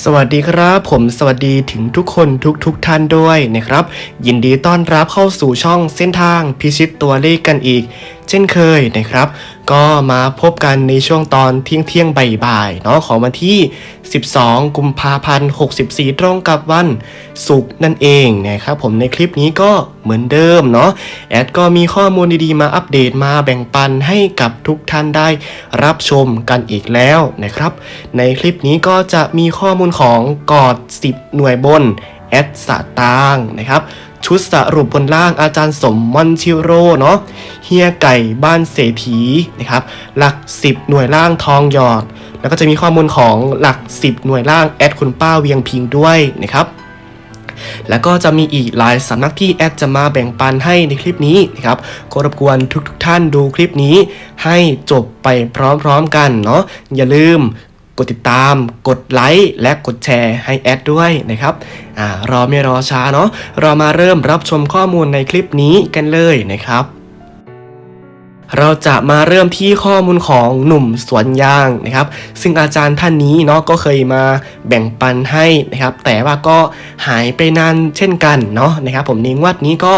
สวัสดีครับ ผมสวัสดีถึงทุกคนทุกทุกท่านด้วยนะครับ ยินดีต้อนรับเข้าสู่ช่องเส้นทางพิชิตตัวเลขกันอีกเช่นเคยนะครับ ก็มาพบกันในช่วงตอนเที่ยงเที่ยงบ่ายๆเนาะของวันที่ 12 กุมภาพันธ์ 64 ตรงกับวันศุกร์นั่นเองนะครับผมในคลิปนี้ก็เหมือนเดิมเนาะแอดก็มีข้อมูลดีๆ มาอัปเดตมาแบ่งปันให้กับทุกท่านได้รับชมกันอีกแล้วนะครับ ในคลิปนี้ก็จะมีข้อมูลของกอด 10 หน่วยบนแอดสตางนะครับ ชุดสรุปบนล่างอาจารย์สมมอนชิโร่เนาะเฮียไก่บ้านเศรษฐีนะครับหลัก 10 หน่วยล่างทองหยอด แล้วก็จะมีข้อมูลของหลัก 10 หน่วยล่างแอดคุณป้าเวียงพิงด้วยนะครับแล้วก็จะมีอีกหลายสำนักที่แอดจะมาแบ่งปันให้ในคลิปนี้นะครับก็รบกวนทุกๆทท่านดูคลิปนี้ให้จบไปพร้อมๆกันเนาะอย่าลืม กดติดตาม กดไลค์ และกดแชร์ให้แอดด้วยนะครับอ่ารอไม่รอช้าเนาะ เรามาเริ่มรับชมข้อมูลในคลิปนี้กันเลยนะครับเราจะมาเริ่มที่ข้อมูลของหนุ่มสวนยางนะครับ ซึ่งอาจารย์ท่านนี้เนาะก็เคยมาแบ่งปันให้นะครับ แต่ว่าก็หายไปนานเช่นกันเนาะนะครับ ผมในงวัดนี้ก็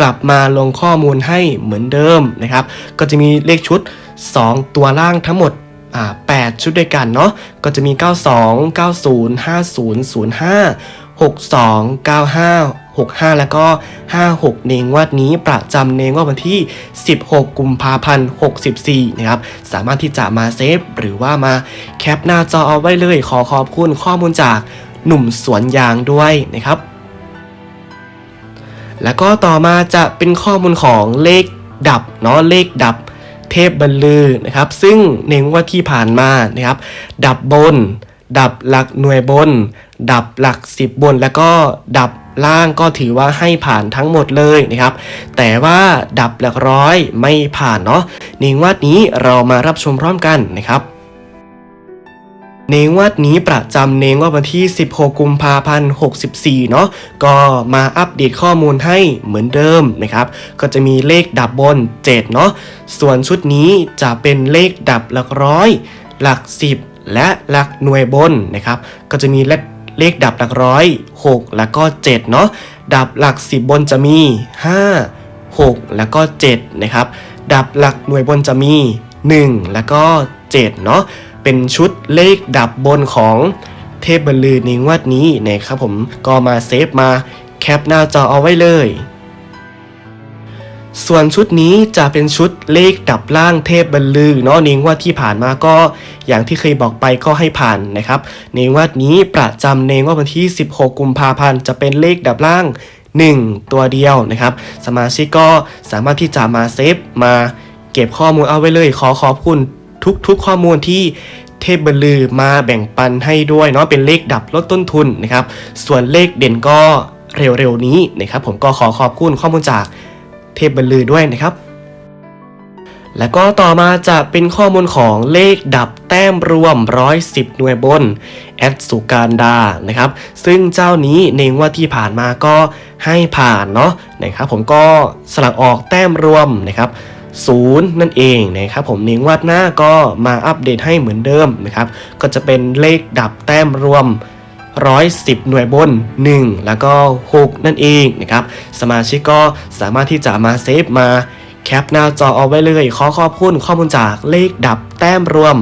กลับมาลงข้อมูลให้เหมือนเดิมนะครับ ก็จะมีเลขชุด 2 ตัวล่างทั้งหมดอ่า 8 ชุดด้วยกันเนาะก็จะมี 92 90 50 05 62 95 65 แล้วก็ 56ในงวดนี้ประจำในงวดวันที่ 16 กุมภาพันธ์ 64 นะครับ สามารถที่จะมาเซฟหรือว่ามาแคปหน้าจอเอาไว้เลย ขอขอบคุณข้อมูลจากหนุ่มสวนยางด้วยนะครับ แล้วก็ต่อมาจะเป็นข้อมูลของเลขดับเนาะเลขดับ เทพบรรลือนะครับ ซึ่งในงวดที่ผ่านมานะครับ ดับบน ดับหลักหน่วยบน ดับหลัก 10 บน แล้วก็ดับล่างก็ถือว่าให้ผ่านทั้งหมดเลยนะครับ แต่ว่าดับหลักร้อยไม่ผ่านเนาะในงวดนี้เรามารับชมพร้อมกันนะครับ ในงวดนี้ประจำในงวดวันที่ 16 กุมภาพันธ์ 64 เนาะก็มาอัปเดตข้อมูลให้เหมือนเดิมนะครับ ก็จะมีเลขดับบน 7 เนาะส่วนชุดนี้จะเป็นเลขดับหลักร้อย หลัก 10 และหลักหน่วยบนนะครับ ก็จะมีเลขเลขดับหลักร้อย 6 แล้วก็ 7 เนาะดับหลัก 10 บนจะมี 5 6 แล้วก็ 7 นะครับ ดับหลักหน่วยบนจะมี 1 แล้วก็ 7 เนาะ เป็นชุดเลขดับบนของเทพบรรลือในงวดนี้นะครับผมก็มาเซฟมาแคปหน้าจอเอาไว้เลย ส่วนชุดนี้จะเป็นชุดเลขดับล่างเทพบรรลือเนาะในงวดที่ผ่านมาก็อย่างที่เคยบอกไปก็ให้ผ่านนะครับในงวดนี้ประจำในงวดวันที่ 16 กุมภาพันธ์จะเป็นเลขดับล่าง 1 ตัวเดียวนะครับ สมาชิกก็สามารถที่จะมาเซฟมาเก็บข้อมูลเอาไว้เลย ขอขอบคุณ ทุกๆข้อมูลที่เทพบรรลือมาแบ่งปันให้ด้วยเนาะเป็นเลขดับลดต้นทุนนะครับ ส่วนเลขเด่นก็เร็วๆนี้นะครับ ผมก็ขอขอบคุณข้อมูลจากเทพบรรลือด้วยนะครับ แล้วก็ต่อมาจะเป็นข้อมูลของเลขดับแต้มรวม 110 หน่วยบน แอดสุการดานะครับ ซึ่งเจ้านี้ในงวดที่ผ่านมาก็ให้ผ่านเนาะนะครับ ผมก็สลักออกแต้มรวมนะครับ ศูนย์นั่นเองนะครับผมในงวดหน้าก็มาอัปเดตให้เหมือนเดิมนะครับ ก็จะเป็นเลขดับแต้มรวม 110 หน่วยบน 1 แล้วก็ 6 นั่นเองนะครับ สมาชิกก็สามารถที่จะมาเซฟมาแคปหน้าจอเอาไว้เลย ขอขอบคุณข้อมูลจากเลขดับแต้มรวม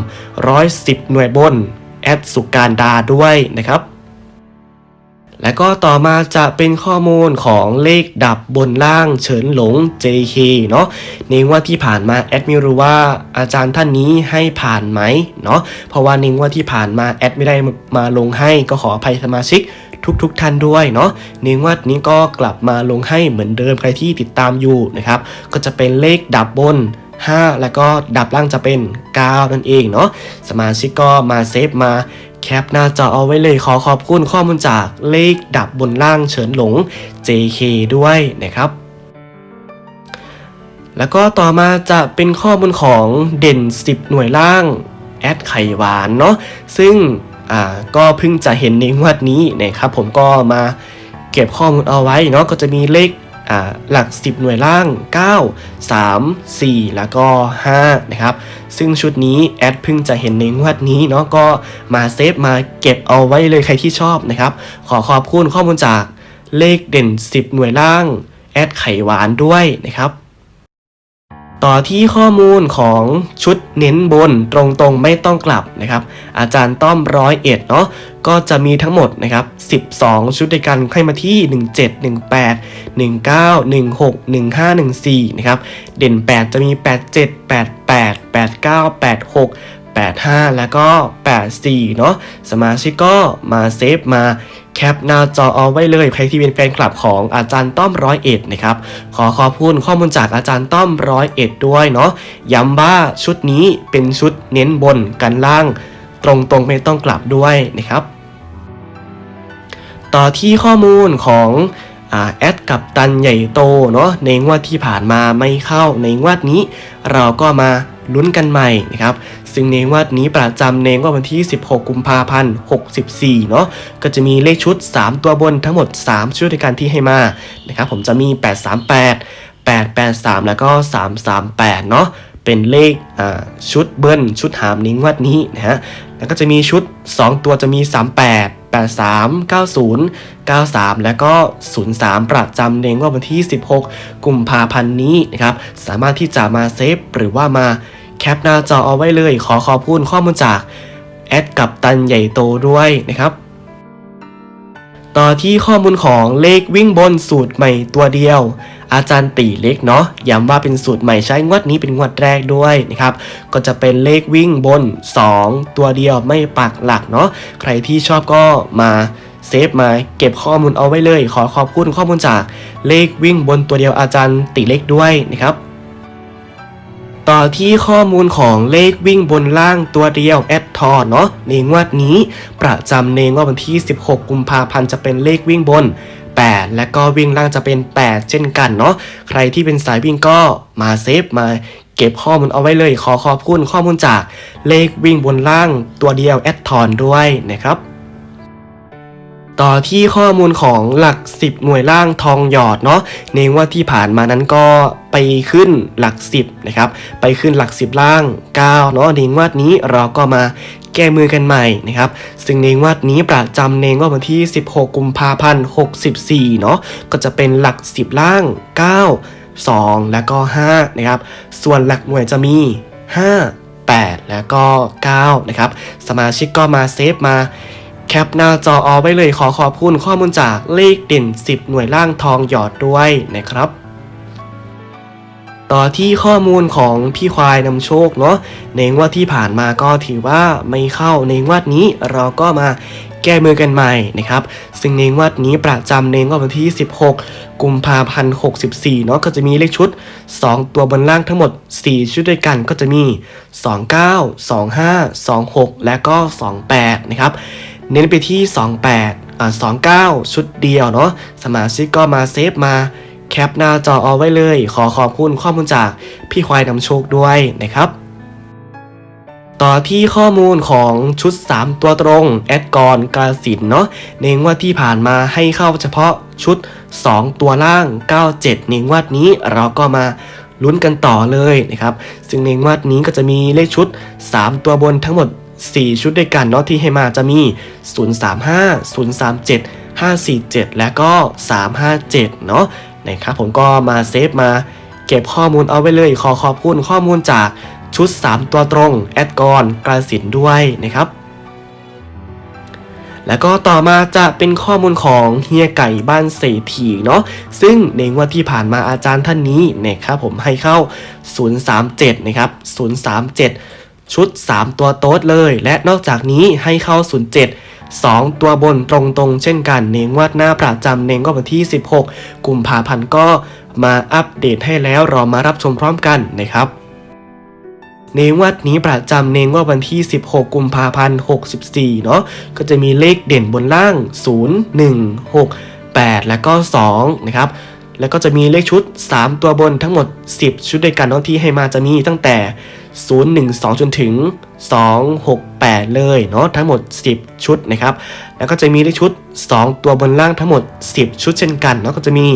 110 หน่วยบน แอดสุการดาด้วยนะครับ และก็ต่อมาจะเป็นข้อมูลของเลขดับบนล่างเฉินหลง JK เนาะในงวดที่ผ่านมาแอดไม่รู้ว่าอาจารย์ท่านนี้ให้ผ่านไหมเนาะเพราะว่าในงวดที่ผ่านมาแอดไม่ได้มาลงให้ก็ขออภัยสมาชิกทุกๆทท่านด้วยเนาะในงวดนี้ก็กลับมาลงให้เหมือนเดิมใครที่ติดตามอยู่นะครับ ก็จะเป็นเลขดับบน 5 แล้วก็ดับล่างจะเป็น 9 นั่นเองเนาะสมาชิกก็มาเซฟมา แคปหน้าจอเอาไว้เลยขอขอบคุณข้อมูลจากเลขดับบนล่างเฉินหลง JK ด้วยนะครับแล้วก็ต่อมาจะเป็นข้อมูลของเด่น 10 หน่วยล่างแอดไข่หวานเนาะซึ่งอ่าก็เพิ่งจะเห็นในงวดนี้นะครับผมก็มาเก็บข้อมูลเอาไว้เนาะก็จะมีเลข หลัก 10 หน่วยล่าง 9 3 4 แล้วก็ 5 นะครับ ซึ่งชุดนี้แอดเพิ่งจะเห็นในงวดนี้เนาะก็มาเซฟมาเก็บเอาไว้เลยใครที่ชอบนะครับ ขอขอบคุณข้อมูลจากเลขเด่น 10 หน่วยล่าง แอดไข่หวานด้วยนะครับต่อที่ข้อมูลของชุดเน้นบนตรงๆไม่ต้องกลับนะครับ อาจารย์ต้อมร้อยเอ็ดเนาะ ก็จะมีทั้งหมดนะครับ 12 ชุดด้วยกันใครมาที่ 17 18 19 16 15 14 นะครับ เด่น 8 จะมี 87 88 89 86 85 แล้วก็ 84 เนาะสมาชิกก็มาเซฟมาแคปหน้าจอเอาไว้เลยใครที่เป็นแฟนคลับของอาจารย์ต้อมร้อยเอ็ดนะครับ ขอขอบคุณข้อมูลจากอาจารย์ต้อมร้อยเอ็ดด้วยเนาะย้ำว่าชุดนี้เป็นชุดเน้นบนกันล่าง ตรงๆไม่ต้องกลับด้วยนะครับ ต่อที่ข้อมูลของอแอดกับตันใหญ่โตเนาะในงวดที่ผ่านมาไม่เข้าในงวดนี้ เราก็มาลุ้นกันใหม่นะครับ ซึ่งในงวดนี้ประจำในงวดวันที่ 16 กุมภาพันธ์64 เนาะก็จะมีเลขชุด 3 ตัวบนทั้งหมด 3 ชุดในการที่ให้มานะครับผมจะมี 838 883 แล้วก็ 338 เนาะ เป็นเลขชุดเบิ้ลชุดหามในงวดนี้นะฮะแล้วก็จะมีชุด 2 ตัวจะมี 38 83 90 93 แล้วก็ 03 ประจำในงวดวันที่ 16 กุมภาพันธ์นี้นะครับ สามารถที่จะมาเซฟหรือว่ามาแคปหน้าจอเอาไว้เลย ขอขอบคุณข้อมูลจากแอดกับตันใหญ่โตด้วยนะครับต่อที่ข้อมูลของเลขวิ่งบนสูตรใหม่ตัวเดียว อาจารย์ตีเล็กเนาะย้ำว่าเป็นสูตรใหม่ใช้งวดนี้เป็นงวดแรกด้วยนะครับก็จะเป็นเลขวิ่งบน 2 ตัวเดียวไม่ปักหลักเนาะใครที่ชอบก็มาเซฟมาเก็บข้อมูลเอาไว้เลย ขอขอบคุณข้อมูลจากเลขวิ่งบนตัวเดียวอาจารย์ตีเล็กด้วยนะครับต่อที่ข้อมูลของเลขวิ่งบนล่างตัวเดียวแอดทอเนาะในงวดนี้ประจำในงวดวันที่ 16 กุมภาพันธ์จะเป็นเลขวิ่งบน 8 และก็วิ่งล่างจะเป็น 8 เช่นกันเนาะใครที่เป็นสายวิ่งก็มาเซฟมาเก็บข้อมูลเอาไว้เลยขอขอบคุณข้อมูลจากเลขวิ่งบนล่างตัวเดียวแอดทอนด้วยนะครับ ต่อที่ข้อมูลของหลัก 10 หน่วยล่างทองหยอดเนาะในงว่าที่ผ่านมานั้นก็ไปขึ้นหลัก 10นะครับไปขึ้นหลัก 10 ล่าง9เนาะในงวดนี้เราก็มาแก้มือกันใหม่นะครับซึ่งในงวดนี้ประจำในงวดวันที่ 16 กุมภาพันธ์ 64 เนาะก็จะเป็นหลัก 10 ล่าง 9 2 แล้วก็ 5 นะครับ ส่วนหลักหน่วยจะมี 5 8 แล้วก็ 9 นะครับ สมาชิกก็มาเซฟมา แคปหน้าจอเอาไว้เลยขอขอบคุณข้อมูลจากเลขเด่น 10 หน่วยล่างทองหยอดด้วยนะครับ ต่อที่ข้อมูลของพี่ควายนำโชคเนาะในงวดที่ผ่านมาก็ถือว่าไม่เข้าในงวดนี้เราก็มาแก้มือกันใหม่นะครับ ซึ่งในงวดนี้ประจำในงวดวันที่ 16 กุมภาพันธ์64 เนาะก็จะมีเลขชุด 2 ตัวบนล่างทั้งหมด 4 ชุดด้วยกันก็จะมี 29 25 26 และก็ 28 นะครับ เน้นไปที่ 28อ่า29 ชุดเดียวเนาะสมาชิกก็มาเซฟมาแคปหน้าจอเอาไว้เลย ขอขอบคุณข้อมูลจากพี่ควายนำโชคด้วยนะครับ ต่อที่ข้อมูลของชุด 3 ตัวตรง แอดกรกาสินเนาะในงวดที่ผ่านมาให้เข้าเฉพาะชุด 2 ตัวล่าง 97 ในงวดนี้เราก็มาลุ้นกันต่อเลยนะครับ ซึ่งในงวดนี้ก็จะมีเลขชุด 3 ตัวบนทั้งหมด 4 ชุดด้วยกันเนาะที่ให้มาจะมี 035 037 547 และก็ 357 เนาะนะครับผมก็มาเซฟมาเก็บข้อมูลเอาไว้เลย ขอขอบคุณข้อมูลจากชุด 3 ตัวตรง แอดกรกาสินด้วยนะครับ แล้วก็ต่อมาจะเป็นข้อมูลของเฮียไก่บ้านเศรษฐีเนาะซึ่งในงวดที่ผ่านมาอาจารย์ท่านนี้นะครับผมให้เข้า 037 นะครับ 037 ชุด 3 ตัวโต๊ดเลย และนอกจากนี้ให้เข้า 07 2 ตัวบนตรงๆ เช่นกันในงวดหน้าประจำในงวดวันที่ 16 กุมภาพันธ์ก็มาอัปเดตให้แล้วรอมารับชมพร้อมกันนะครับในงวัดนี้ประจำในงวดวันที่ 16 กุมภาพันธ์ 64 เนาะก็จะมีเลขเด่นบนล่าง 0 1 6 8 แล้วก็ 2 นะครับ แล้วก็จะมีเลขชุด 3 ตัวบนทั้งหมด 10 ชุดด้วยกันเนาะที่ให้มาจะมีตั้งแต่ 0 1 2 จนถึง 2 6 8 เลยเนาะทั้งหมด 10 ชุดนะครับ แล้วก็จะมีเลขชุด 2 ตัวบนล่างทั้งหมด 10 ชุดเช่นกันเนาะก็จะมี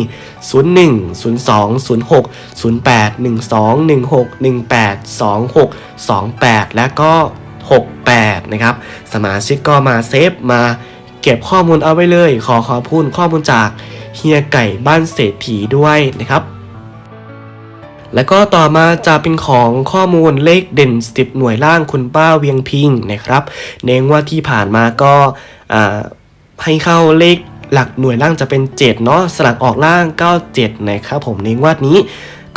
01 02 06 08 12 16 18 26 28 และก็ 68 นะครับ สมาชิกก็มาเซฟมาเก็บข้อมูลเอาไว้เลย ขอขอบคุณข้อมูลจากเฮียไก่บ้านเศรษฐีด้วยนะครับ แล้วก็ต่อมาจะเป็นของข้อมูลเลขเด่น10หน่วยล่างคุณป้าเวียงพิงนะครับ เน้นว่าที่ผ่านมาก็ให้เข้าเลขหลักหน่วยล่างจะเป็น 7 เนาะสลักออกล่าง 97 นะครับผมในงวดนี้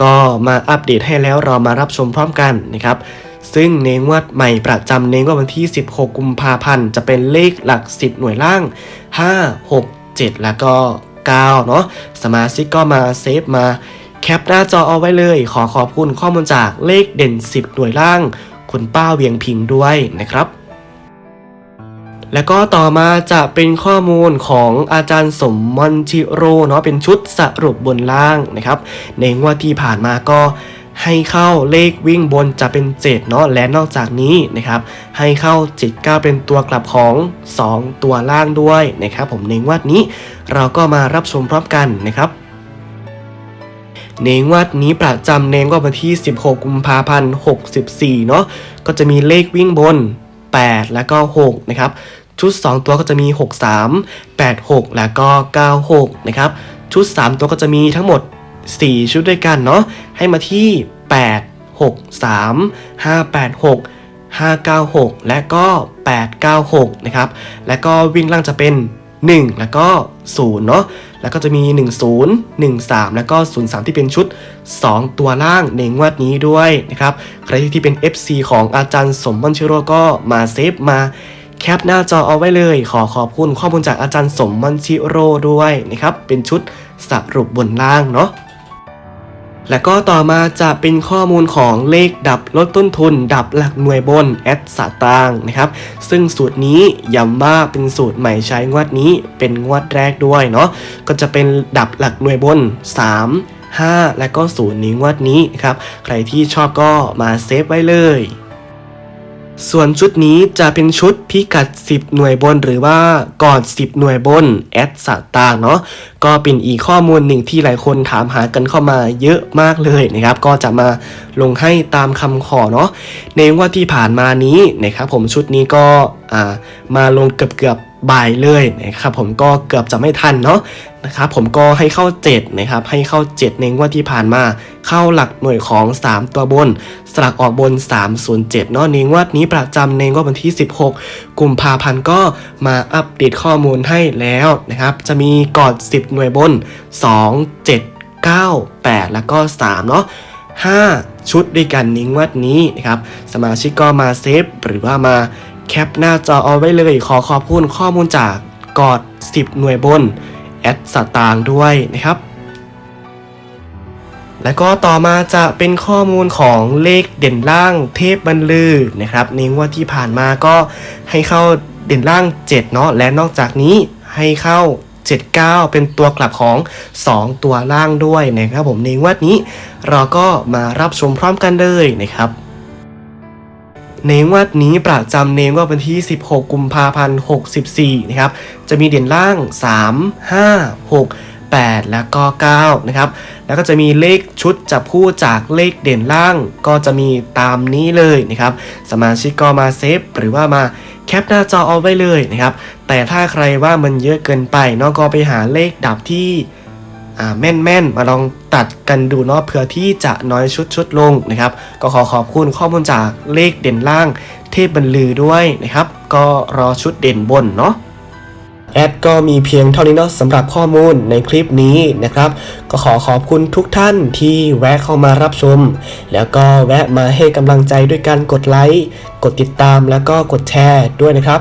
ก็มาอัปเดตให้แล้วเรามารับชมพร้อมกันนะครับ ซึ่งในงวดใหม่ประจำในงวดวันที่ 16 กุมภาพันธ์ จะเป็นเลขหลัก 10 หน่วยล่าง 5 6 7 แล้วก็ 9 เนาะสมาชิกก็มาเซฟมา แคปหน้าจอเอาไว้เลย ขอขอบคุณข้อมูลจากเลขเด่น 10 หน่วยล่าง คุณป้าเวียงพิงด้วยนะครับ แล้วก็ต่อมาจะเป็นข้อมูลของอาจารย์สมมอนชิโร่เนาะเป็นชุดสรุปบนล่างนะครับ ในงวดที่ผ่านมาก็ให้เข้าเลขวิ่งบนจะเป็น 7 เนาะและนอกจากนี้นะครับ ให้เข้า 7 9 เป็นตัวกลับของ 2 ตัวล่างด้วยนะครับ ผมในงวดนี้เราก็มารับชมพร้อมกันนะครับ ในงวดนี้ประจำในงวดวันที่ 16 กุมภาพันธ์ 64 เนาะก็จะมีเลขวิ่งบน 8 แล้วก็ 6 นะครับ ชุด 2 ตัวก็จะมี 63 86 แล้วก็ 96 นะครับ ชุด 3 ตัวก็จะมีทั้งหมด 4 ชุดด้วยกันเนาะให้มาที่ 8 6 3 5 8 6 596 และก็ 896 นะครับ แล้วก็วิ่งล่างจะเป็น 1 แล้วก็ 0 เนาะ แล้วก็จะมี 10 13 แล้วก็ 03 ที่เป็นชุด 2 ตัวล่างในงวดนี้ด้วยนะครับ ใครที่เป็น FC ของอาจารย์สมบัญชิโร่ก็มาเซฟมาแคปหน้าจอเอาไว้เลย ขอขอบคุณข้อมูลจากอาจารย์สมบัญชิโร่ด้วยนะครับ เป็นชุดสรุปบนล่างเนาะ แล้วก็ต่อมาจะเป็นข้อมูลของเลขดับลดต้นทุน ดับหลักหน่วยบนแอดสตางค์นะครับ ซึ่งสูตรนี้ย้ำว่าเป็นสูตรใหม่ใช้งวดนี้เป็นงวดแรกด้วยเนาะก็จะเป็นดับหลักหน่วยบน 3 5 และก็0นี้งวดนี้นะครับ ใครที่ชอบก็มาเซฟไว้เลย ส่วนชุดนี้จะเป็นชุดพิกัด 10 หน่วยบนหรือว่าก่อน 10 หน่วยบนแอดสตางเนาะก็เป็นอีกข้อมูลหนึ่งที่หลายคนถามหากันเข้ามาเยอะมากเลยนะครับ ก็จะมาลงให้ตามคำขอเนาะในว่าที่ผ่านมานี้นะครับผมชุดนี้ก็มาลงเกือบเกือบ บ่ายเลยนะครับผมก็เกือบจะไม่ทันเนาะนะครับผมก็ให้เข้า 7 นะครับ ให้เข้า 7 ในงว่าที่ผ่านมา เข้าหลักหน่วยของ 3 ตัวบน สลักออกบน 307เนาะในงวดนี้ประจำในงวดวันที่ 16 กุมภาพันธ์ก็มาอัปเดตข้อมูลให้แล้วนะครับ จะมีกอน10 หน่วยบน 2 7 9 8 แล้วก็ 3 เนาะ5ชุดด้วยกันนิ้งวัดนี้นะครับ สมาชิกก็มาเซฟหรือว่ามา แคปหน้าจอเอาไว้เลย ขอขอบคุณข้อมูลจากกอด 10 หน่วยบน แอดสตางด้วยนะครับ แล้วก็ต่อมาจะเป็นข้อมูลของเลขเด่นล่างเทพบรรลือนะครับในงวดที่ผ่านมาก็ให้เข้าเด่นล่าง 7 เนาะและนอกจากนี้ให้เข้า 79 เป็นตัวกลับของ 2 ตัวล่างด้วยนะครับผมในงวดนี้เราก็มารับชมพร้อมกันเลยนะครับ ในงวดนี้ประจำในงวดวันที่ 16 กุมภาพันธ์ 64 นะครับ จะมีเด่นล่าง 3 5 6 8 แล้วก็9นะครับ แล้วก็จะมีเลขชุดจับคู่จากเลขเด่นล่างก็จะมีตามนี้เลยนะครับ สมาชิกก็มาเซฟหรือว่ามาแคปหน้าจอเอาไว้เลยนะครับ แต่ถ้าใครว่ามันเยอะเกินไปเนาะก็ไปหาเลขดับที่ แม่นๆ มาลองตัดกันดูเนาะเผื่อที่จะน้อยชุดชุดลงนะครับ ก็ขอขอบคุณข้อมูลจากเลขเด่นล่าง เทพบรรลือด้วยนะครับ ก็รอชุดเด่นบนเนาะแอดก็มีเพียงเท่านี้เนาะสำหรับข้อมูลในคลิปนี้นะครับ ก็ขอขอบคุณทุกท่านที่แวะเข้ามารับชม แล้วก็แวะมาให้กำลังใจด้วยการกดไลค์กดติดตามแล้วก็กดแชร์ด้วยนะครับ